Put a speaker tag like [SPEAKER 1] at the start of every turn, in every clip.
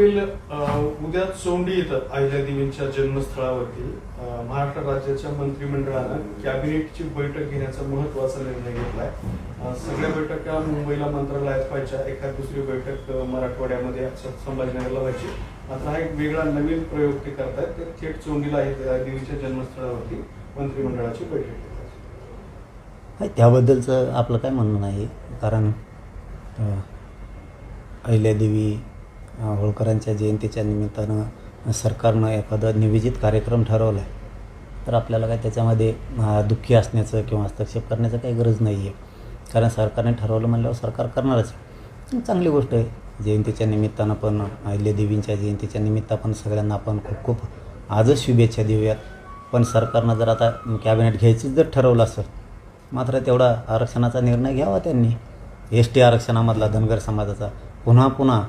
[SPEAKER 1] पाटील उद्या चोंडी इथं अहिल्यादेवींच्या जन्मस्थळावरती. महाराष्ट्र राज्याच्या मंत्रिमंडळानं कॅबिनेटची बैठक घेण्याचा महत्त्वाचा निर्णय घेतलाय. सगळ्या बैठका मुंबईला मंत्रालयात व्हायच्या एखाद दुसरी बैठक मराठवाड्यामध्ये संभाजीनगरला व्हायची. मात्र हा एक वेगळा नवीन प्रयोग ते करतायत. ते थेट चोंडीला अहिल्यादेवीच्या जन्मस्थळावरती मंत्रिमंडळाची बैठक
[SPEAKER 2] त्याबद्दलचं आपलं काय म्हणणं नाही कारण अहिल्यादेवी होळकरांच्या जयंतीच्या निमित्तानं सरकारनं एखादा नियोजित कार्यक्रम ठरवला आहे तर आपल्याला काय त्याच्यामध्ये दुःखी असण्याचं किंवा हस्तक्षेप करण्याचं काही गरज नाही आहे कारण सरकारने ठरवलं म्हणल्यावर सरकार करणारच चांगली गोष्ट आहे. जयंतीच्या निमित्तानं पण अहिल्यादेवींच्या जयंतीच्या निमित्त पण सगळ्यांना आपण खूप खूप आजच शुभेच्छा देऊयात. पण सरकारनं जर आता कॅबिनेट घ्यायचीच जर ठरवलं असेल मात्र तेवढा आरक्षणाचा निर्णय घ्यावा त्यांनी. एस टी आरक्षणामधला धनगर समाजाचा पुन्हा पुन्हा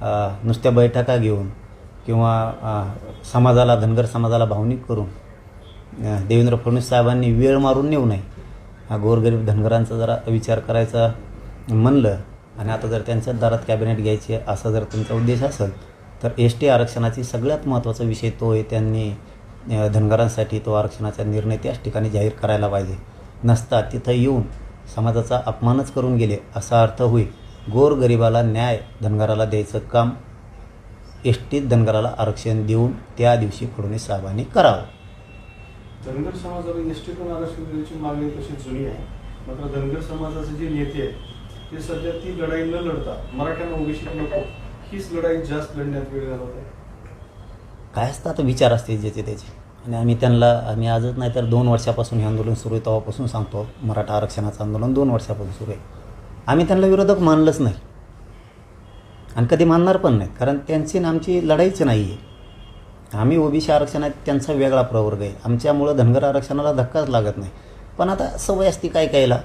[SPEAKER 2] नुसत्या बैठका घेऊन किंवा समाजाला धनगर समाजाला भावनिक करून देवेंद्र फडणवीस साहेबांनी वेळ मारून नेऊ नये. हा गोरगरीब धनगरांचा जरा विचार करायचा म्हणलं आणि आता जर त्यांच्याच दारात कॅबिनेट घ्यायची आहे, असा जर तुमचा उद्देश असेल तर एस टी आरक्षणाची सगळ्यात महत्त्वाचा विषय तो आहे त्यांनी धनगरांसाठी तो आरक्षणाचा निर्णय त्याच ठिकाणी जाहीर करायला पाहिजे. नसता तिथं येऊन समाजाचा अपमानच करून गेले असा अर्थ होईल. गोरगरिबाला न्याय धनगराला द्यायचं काम एस टीत धनगराला आरक्षण देऊन त्या दिवशी फडणवीस साहेबांनी करावं.
[SPEAKER 1] धनगर समाजाला एसटीतून आरक्षण देण्याची मागणी तशी जुनी आहे. मात्र धनगर समाजाचे जे नेते आहेत ते सध्या ती लढाई न लढता मराठ्यांना ओबीसी नको हीच लढाई जास्त लढण्यात वेळ घालवत आहे.
[SPEAKER 2] काय असतं आता विचार असते ज्याचे त्याचे. आणि आम्ही त्यांना आम्ही आजच नाही तर दोन वर्षापासून हे आंदोलन सुरू आहे तेव्हापासून सांगतो मराठा आरक्षणाचं आंदोलन दोन वर्षापासून सुरू आहे. आम्ही त्यांना विरोधक मानलंच नाही. आणि कधी मानणार पण नाही कारण त्यांची आणि आमची लढाईच नाही आहे आम्ही ओबीसी आरक्षणात त्यांचा वेगळा प्रवर्ग आहे. आमच्यामुळं धनगर आरक्षणाला धक्काच लागत नाही. पण आता सवय असती काय कायला?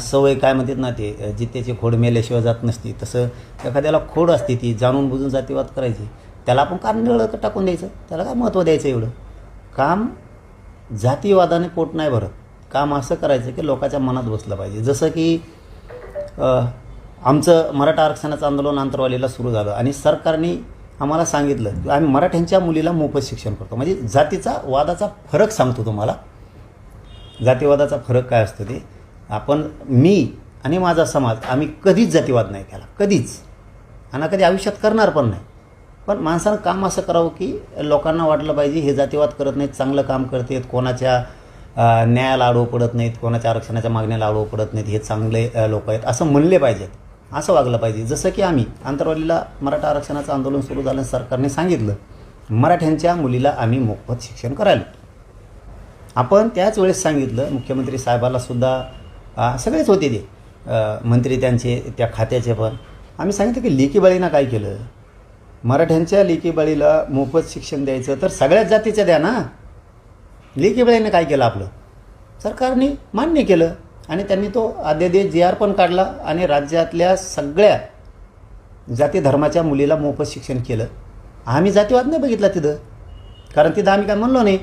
[SPEAKER 2] सवय काय म्हणतात ना ते जित्याची खोड मेल्याशिवाय जात नसती. तसं एखाद्याला खोड असते ती जाणून बुजून जातीवाद करायची. त्याला आपण कारण टाकून द्यायचं? त्याला काय महत्त्व द्यायचं एवढं? काम जातीवादाने पोट नाही भरत. काम असं करायचं की लोकांच्या मनात बसलं पाहिजे. जसं की आमचं मराठा आरक्षणाचं आंदोलन आंतरवालीला सुरू झालं आणि सरकारने आम्हाला सांगितलं की आम्ही मराठ्यांच्या मुलीला मोफत शिक्षण करतो. म्हणजे जातीचा वादाचा फरक सांगतो तुम्हाला. जातीवादाचा फरक काय असतो ते? आपण मी आणि माझा समाज आम्ही कधीच जातीवाद नाही केला. कधीच. आणि कधी आयुष्यात करणार पण नाही. पण माणसानं काम असं करावं की लोकांना वाटलं पाहिजे हे जातीवाद करत नाहीत चांगलं काम करतात कोणाच्या न्यायाला आडवं पडत नाहीत कोणाच्या आरक्षणाच्या मागण्याला आडवं पडत नाहीत हे चांगले लोक आहेत. असं म्हणले पाहिजेत असं वागलं पाहिजे. जसं की आम्ही आंतरवालीला मराठा आरक्षणाचं आंदोलन सुरू झालं सरकारने सांगितलं मराठ्यांच्या मुलीला आम्ही मोफत शिक्षण करायला. आपण त्याच वेळेस सांगितलं मुख्यमंत्री साहेबाला सुद्धा सगळेच होते ते. मंत्री त्यांचे त्या खात्याचे पण. आम्ही सांगितलं की लेकीबाळीनं काय केलं? मराठ्यांच्या लेकीबाळीला मोफत शिक्षण द्यायचं तर सगळ्याच जातीच्या द्या ना. लेखीबाईनं काय केलं आपलं? सरकारने मान्य केलं आणि त्यांनी तो अध्यादेश जी आर पण काढला आणि राज्यातल्या सगळ्या जाती धर्माच्या मुलीला मोफत शिक्षण केलं. आम्ही जातीवाद नाही बघितला तिथं. कारण तिथं आम्ही काय म्हणलो नाही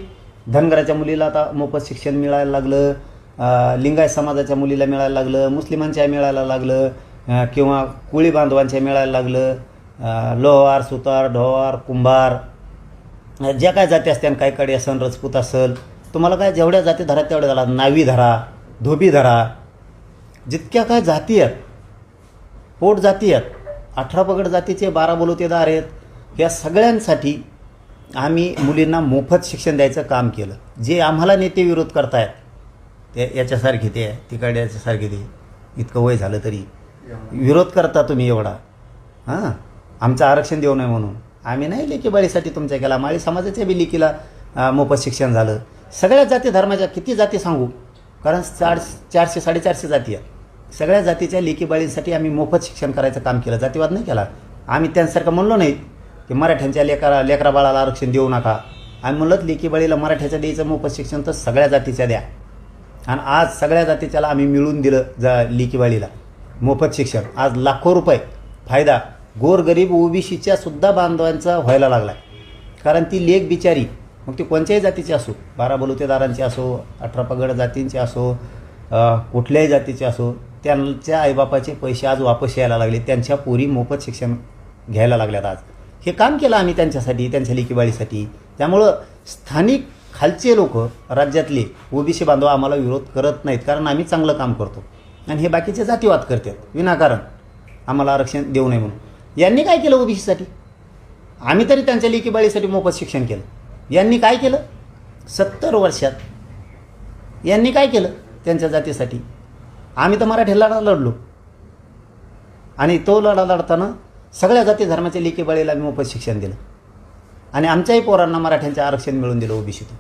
[SPEAKER 2] धनगराच्या मुलीला आता मोफत शिक्षण मिळायला लागलं लिंगायत समाजाच्या मुलीला मिळायला लागलं मुस्लिमांच्या मिळायला लागलं किंवा कोळी बांधवांच्या मिळायला लागलं लोहार सुतार ढोवार कुंभार ज्या काय जाती असत्या काय कडे असन रजपूत असेल तुम्हाला काय जेवढ्या जाती धरा तेवढ्या झाला नावी धरा धोबी धरा. जितक्या काय जाती आहेत पोट जाती आहेत अठरा पगड जातीचे बारा बलुतेदार आहेत या सगळ्यांसाठी आम्ही मुलींना मोफत शिक्षण द्यायचं काम केलं. जे आम्हाला नेते विरोध करतायत ते याच्यासारखे ते तिकडे याच्यासारखे ते इतकं वय झालं तरी. विरोध करता तुम्ही एवढा. हां? आमचं आरक्षण देऊ नये म्हणून. आम्ही नाही लेकीबाळीसाठी तुमच्या केला माळी समाजाच्या बी लेकीला मोफत शिक्षण झालं. सगळ्या जाती धर्माच्या किती जाती सांगू? कारण चार चारशे साडेचारशे जाती आहेत सगळ्या जातीच्या लेकीबाळींसाठी आम्ही मोफत शिक्षण करायचं काम केलं. जातीवाद नाही केला. आम्ही त्यांसारखं म्हणलो नाही की मराठ्यांच्या लेकरा लेकरा बाळाला आरक्षण देऊ नका. आम्ही म्हणलं लेकीबाळीला मराठ्याच्या द्यायचं मोफत शिक्षण तर सगळ्या जातीच्या द्या. आणि आज सगळ्या जातीच्याला आम्ही मिळून दिलं जा लेकीबाळीला मोफत शिक्षण. आज लाखो रुपये फायदा गोरगरीब ओबीसीच्या सुद्धा बांधवांचा व्हायला लागला आहे कारण ती लेख बिचारी मग ती कोणत्याही जातीची असो बारा बलुतेदारांची असो अठरा पगड जातींची असो कुठल्याही जातीचे असो त्यांच्या आईबापाचे पैसे आज वापस यायला लागले त्यांच्या पोरी मोफत शिक्षण घ्यायला लागल्यात आज. हे काम केलं आम्ही त्यांच्यासाठी त्यांच्या लेकीबाळीसाठी त्यामुळं स्थानिक खालचे लोक राज्यातले ओबीसी बांधव आम्हाला विरोध करत नाहीत कारण आम्ही चांगलं काम करतो. आणि हे बाकीचे जातीवाद करतात विनाकारण. आम्हाला आरक्षण देऊ नये म्हणून. यांनी काय केलं ओबीसीसाठी? आम्ही तरी त्यांच्या लेकीबाळीसाठी मोफत शिक्षण केलं. यांनी काय केलं? सत्तर वर्षात यांनी काय केलं? त्यांच्या जातीसाठी. आम्ही तर मराठी लढा लढलो. आणि तो लढा लढताना सगळ्या जाती धर्माच्या लेकीबाळीला आम्ही मोफत शिक्षण दिलं. आणि आमच्याही पोरांना मराठ्यांचे आरक्षण मिळवून दिलं ओबीसीतून.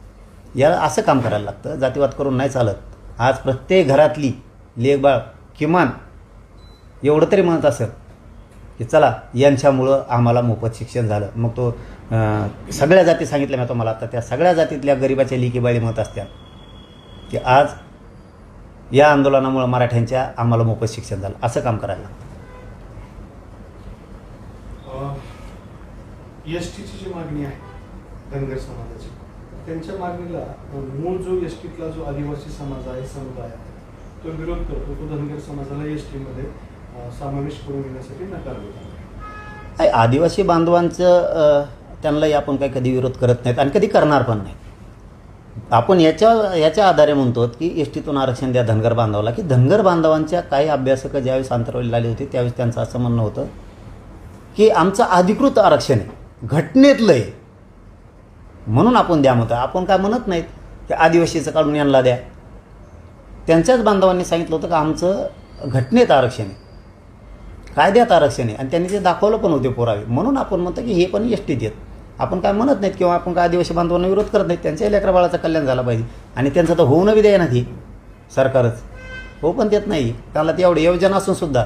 [SPEAKER 2] याला असं काम करायला लागतं. जातीवाद करून नाही चालत. आज प्रत्येक घरातली लेखबाळ किमान एवढं तरी म्हणत असेल. की चला यांच्यामुळं आम्हाला मोफत शिक्षण झालं. मग तो सगळ्या जाती सांगितल्या मी तुम्हाला आता त्या सगळ्या जातीतल्या गरिबाच्या लेकीबाळी म्हणत असत्या की आज या आंदोलनामुळं मराठ्यांच्या आम्हाला मोफत शिक्षण झालं. असं काम करायला लागतं.
[SPEAKER 1] एस टीची जी मागणी आहे धनगर समाजाची त्यांच्या मागणीला मूळ जो एस टीतला जो आदिवासी समाज आहे समुदाय तो विरोध करतो. तो धनगर समाजाला एस टीमध्ये समावेश करून घेण्यासाठी नकार देतो
[SPEAKER 2] आदिवासी बांधवांचं अ, त्यांनाही आपण काही कधी विरोध करत नाहीत आणि कधी करणार पण नाही आपण याच्या याच्या आधारे म्हणतो की एस टीतून आरक्षण द्या धनगर बांधवाला की धनगर बांधवांच्या काही अभ्यासक ज्यावेळेस अंतरवली आली होती त्यावेळेस त्यांचं असं म्हणणं होतं की आमचं अधिकृत आरक्षण आहे. घटनेतलं आहे म्हणून आपण द्या म्हणतो आपण काय म्हणत नाहीत की आदिवासीचं काढून यांना द्या. त्यांच्याच बांधवांनी सांगितलं होतं का आमचं घटनेत आरक्षण आहे. कायद्यात आरक्षण आहे. आणि त्यांनी ते दाखवलं पण होते पुरावे. म्हणून आपण म्हणतो की हे पण एस टीत येत आपण काय म्हणत नाहीत किंवा आपण काय आदिवासी बांधवांना विरोध करत नाहीत. त्यांच्याही लेकरा बाळाचं कल्याण झालं पाहिजे. आणि त्यांचं तर होऊन बी द्यायना ती. सरकारच. हो पण देत नाही. त्याला ती एवढी योजना असून सुद्धा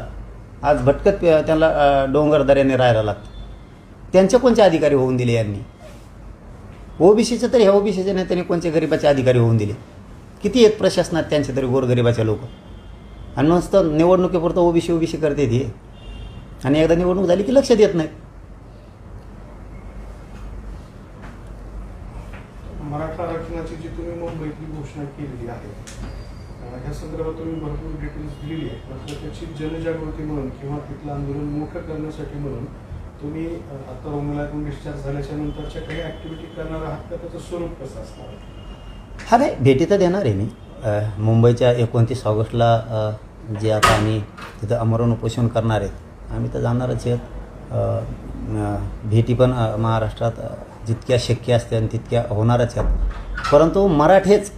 [SPEAKER 2] आज भटकत त्यांना डोंगर दऱ्याने राहायला लागतं. त्यांचे कोणते अधिकारी होऊन दिले यांनी? ओबीसीचे तरी ह्या ओबीसीच्या नेत्यांनी कोणते गरिबाचे अधिकारी होऊन दिले? किती आहेत प्रशासनात त्यांचे तरी गोरगरिबाचे लोक? आणि नुसतं निवडणुकीपुरतं ओबीसी ओबीसी करते ती. आणि एकदा निवडणूक झाली की लक्ष देत नाही.
[SPEAKER 1] मराठा आरक्षणाची जी तुम्ही मुंबईतली घोषणा केलेली आहे ह्या संदर्भात तुम्ही भरपूर डिटेल्स दिलेली आहे मात्र त्याची जनजागृती म्हणून किंवा तिथलं आंदोलन मोठं करण्यासाठी म्हणून तुम्ही आता रुग्णालयातून डिस्चार्ज झाल्याच्या नंतरच्या काही ऍक्टिव्हिटी करणार आहात का? त्याचं स्वरूप कसं असणार?
[SPEAKER 2] हा नाही भेटी तर देणार आहे मी. मुंबईच्या एकोणतीस ऑगस्टला जे आता आम्ही तिथं अमरण उपोषण करणार आहेत आम्ही तर जाणारच आहेत. भेटी पण महाराष्ट्रात जितक्या शक्य असत्या तितक्या होणारच आहेत. परंतु मराठेच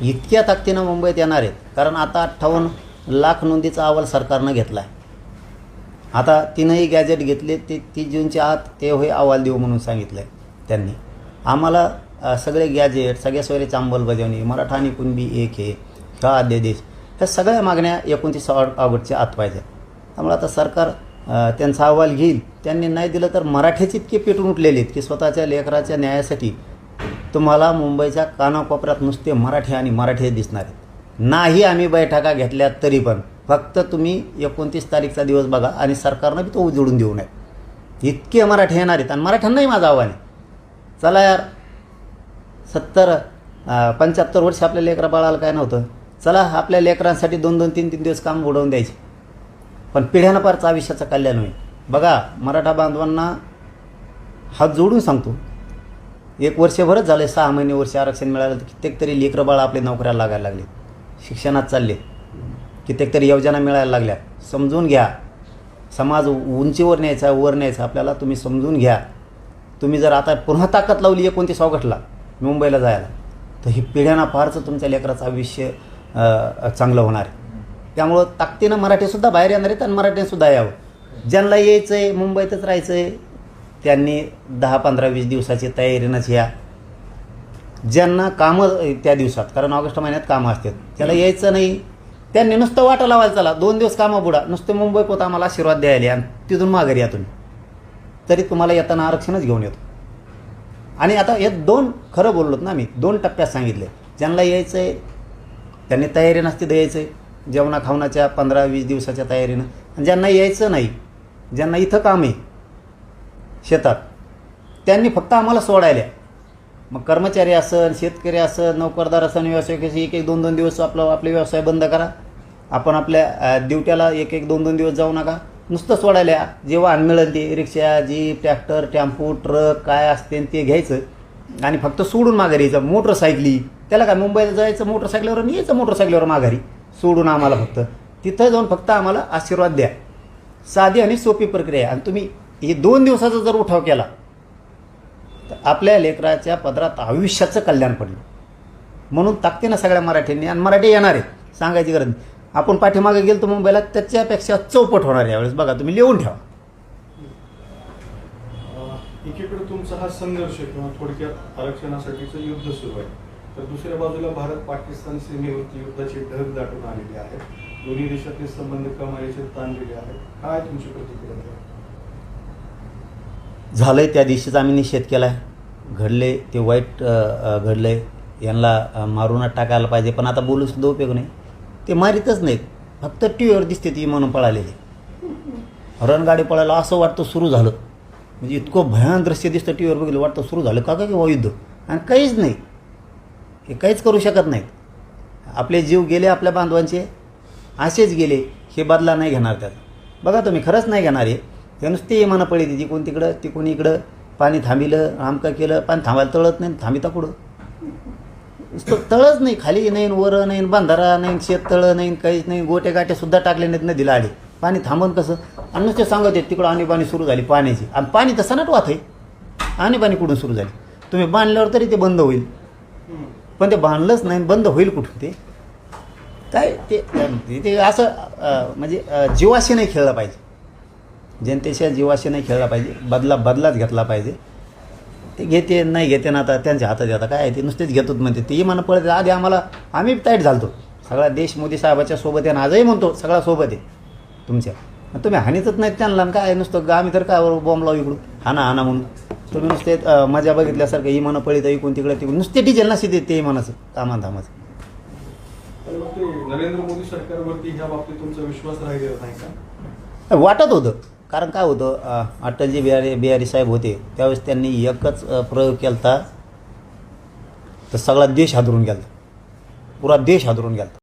[SPEAKER 2] इतक्या ताकदीनं मुंबईत येणार आहेत. कारण आता अठ्ठावन्न लाख नोंदीचा अहवाल सरकारनं घेतला आहे आता तिनंही गॅजेट घेतले ते तीस जूनच्या आत ते होय अहवाल देऊ म्हणून सांगितलं आहे त्यांनी. आम्हाला सगळे गॅजेट सगळ्या सोयरीची अंमलबजावणी मराठा आणि कुणबी एक हे का अध्यादेश ह्या सगळ्या मागण्या एकोणतीस ऑगस्टच्या आत पाहिजे त्यामुळे आता सरकार त्यांचा अहवाल घेईल. त्यांनी नाही दिलं तर मराठीच इतके पेटून उठलेले आहेत की स्वतःच्या लेकराच्या न्यायासाठी तुम्हाला मुंबईच्या कानाकोपऱ्यात नुसते मराठी आणि मराठी दिसणार आहेत. नाही आम्ही बैठका घेतल्या तरी पण फक्त तुम्ही एकोणतीस तारीखचा दिवस बघा आणि सरकारनं बी तो उजळून देऊ नये. इतके मराठी येणार आहेत आणि मराठ्यांनाही माझं आव्हान आहे. चला यार सत्तर पंच्याहत्तर वर्ष आपल्या लेकरा बाळाला काय नव्हतं. चला आपल्या लेकरांसाठी दोन दोन तीन तीन दिवस काम बुडवून द्यायचे. पण पिढ्यानं पारचं आयुष्याचं कल्याण होईल. बघा मराठा बांधवांना हात जोडून सांगतो. एक वर्षभरच झाले सहा महिने वर्ष आरक्षण मिळालं तर कित्येक तरी लेकरं बाळ आपले नोकऱ्याला लागायला लागले शिक्षणात चालले कित्येक तरी योजना मिळायला लागल्या. समजून घ्या. समाज उंचीवर न्यायचा वर न्यायचा आपल्याला तुम्ही समजून घ्या. तुम्ही जर आता पुन्हा ताकद लावली एकोणतीस ऑगस्टला मुंबईला जायला तर ही पिढ्यांना फारचं तुमच्या लेकराचं आयुष्य चांगलं होणार आहे. त्यामुळं ताकदीनं मराठीसुद्धा बाहेर येणार आहेत आणि मराठीसुद्धा यावं. ज्यांना यायचं आहे मुंबईतच राहायचं आहे त्यांनी दहा पंधरा वीस दिवसाची तयारीनंच या. ज्यांना कामं त्या दिवसात कारण ऑगस्ट महिन्यात कामं असतात. त्याला यायचं नाही. त्यांनी नुसतं वाटा लावायला चला. दोन दिवस कामं बुडा. नुसते मुंबई पोत आम्हाला आशीर्वाद द्यायला आणि तिथून माघारी या तुम्ही. तरी तुम्हाला येताना आरक्षणच घेऊन येतो. आणि आता हे दोन खरं बोललोत ना मी दोन टप्प्यात सांगितले. ज्यांना यायचं आहे त्यांनी तयारी नसते द्यायचं आहे जेवणा खावणाच्या पंधरा वीस दिवसाच्या तयारीनं. आणि ज्यांना यायचं नाही ज्यांना इथं काम आहे शेतात त्यांनी फक्त आम्हाला सोडायला मग कर्मचारी असन शेतकरी असन नोकरदार असन व्यवसाय कसे एक एक दोन दोन दिवस आपला आपले व्यवसाय बंद करा. आपण आपल्या ड्युट्याला एक एक दोन दोन दिवस जाऊ नका. नुसतं सोडायला जे वाहन मिळेल ते rickshaw jeep tractor tempo truck काय असते ते घ्यायचं. आणि फक्त सोडून माघारी यायचं. मोटरसायकली. त्याला काय मुंबईला जायचं मोटरसायकलीवर आणि यायचं मोटरसायकलीवर माघारी. सोडून आम्हाला फक्त. तिथं जाऊन फक्त आम्हाला आशीर्वाद द्या. साधी आणि सोपी प्रक्रिया आहे. आणि तुम्ही हे दोन दिवसाचा जर उठाव केला तर आपल्या लेकराच्या पदरात आयुष्याचं कल्याण पडलं. म्हणून ताकदीनं सगळ्या मराठ्यांनी आणि मराठी येणार आहेत सांगायची गरज नाही. आपण पाठीमागे गेलो तर मुंबईला त्याच्यापेक्षा चौपट होणार यावेळेस. बघा तुम्ही लिहून ठेवा.
[SPEAKER 1] एकीकडे तुमचा हा संघर्ष किंवा थोडक्यात आरक्षणासाठीचं युद्ध सुरू आहे. तर दुसऱ्या बाजूला भारत पाकिस्तान सीमेवरती युद्धाची ढग दाटून आलेली आहे दोन्ही देशातले संबंध कमाईचे ताणलेले आहेत. काय तुमची प्रतिक्रिया
[SPEAKER 2] झालंय त्या दिवशीच आम्ही निषेध केलाय. घडले ते वाईट अ, घडलंय यांना मारूनच टाकायला पाहिजे. पण आता बोलू सुद्धा उपयोग नाही. ते मारीतच नाहीत. फक्त टी व्हीवर दिसते ती म्हणून पळालेली. हरणगाडी पळायला असं वाटतं सुरू झालं. म्हणजे इतकं भयान दृश्य दिसतं टी व्हीवर बघितलं. वाटतं सुरू झालं. का का युद्ध? आणि काहीच नाही. हे काहीच करू शकत नाहीत. आपले जीव गेले आपल्या बांधवांचे असेच गेले हे बदला नाही घेणार त्यात बघा तुम्ही खरंच नाही घेणार हे. ते नुसते इमानं पळी ती कोण तिकडं तिकून इकडं पाणी थांबिलं आमकं केलं पाणी थांबायला तळत नाही थांबिता कुठं? नुसतं तळच नाही खाली नाही वर नाही बांधारा नाही शेततळं नाही काहीच नाही गोटे गाटे सुद्धा टाकले नाहीत नदीला आले पाणी थांबन कसं? आणि नुसते सांगत आहेत तिकडं आणीबाणी सुरू झाली पाण्याची. आणि पाणी तसं नाट वाथ आहे. आणि पाणी कुठून सुरू झाली? तुम्ही बांधल्यावर तरी ते बंद होईल. पण ते बांधलंच नाही बंद होईल कुठून ते? काय ते ते असं म्हणजे जीवाशी नाही खेळला पाहिजे. जनतेच्या जीवाशी नाही खेळला पाहिजे. बदला बदलाच घेतला पाहिजे. ते घेते नाही घेते ना आता त्यांच्या हातात आता काय आहे ते? नुसतेच घेतोत म्हणते. ते म्हणा पळत आधी आम्हाला आम्ही ताईट झालतो. सगळा देश मोदी साहेबाच्या सोबत आहे आणि आजही म्हणतो सगळा सोबत आहे तुमच्या. तुम्ही हानीतच नाहीत त्यांना. काय नुसतं आम्ही तर काय बॉम्ब लावू इकडून? हाना हाना म्हणून. तुम्ही नुसते मजा बघितल्यासारखं इमानं पळीत इकडून तिकडे तिकडून नुसते डिझेल नसते ते- ते इमानाचं कामान धामाचं
[SPEAKER 1] तर मग ते नरेंद्र मोदी सरकारवरती ह्या बाबतीत तुमचा विश्वास राहिलेला नाही का?
[SPEAKER 2] वाटत होतं. कारण काय होतं अटलजी बिहारी बिहारी साहेब होते त्यावेळेस त्यांनी एकच प्रयोग केला तर सगळा देश हादरून गेला पुरा देश हादरून गेला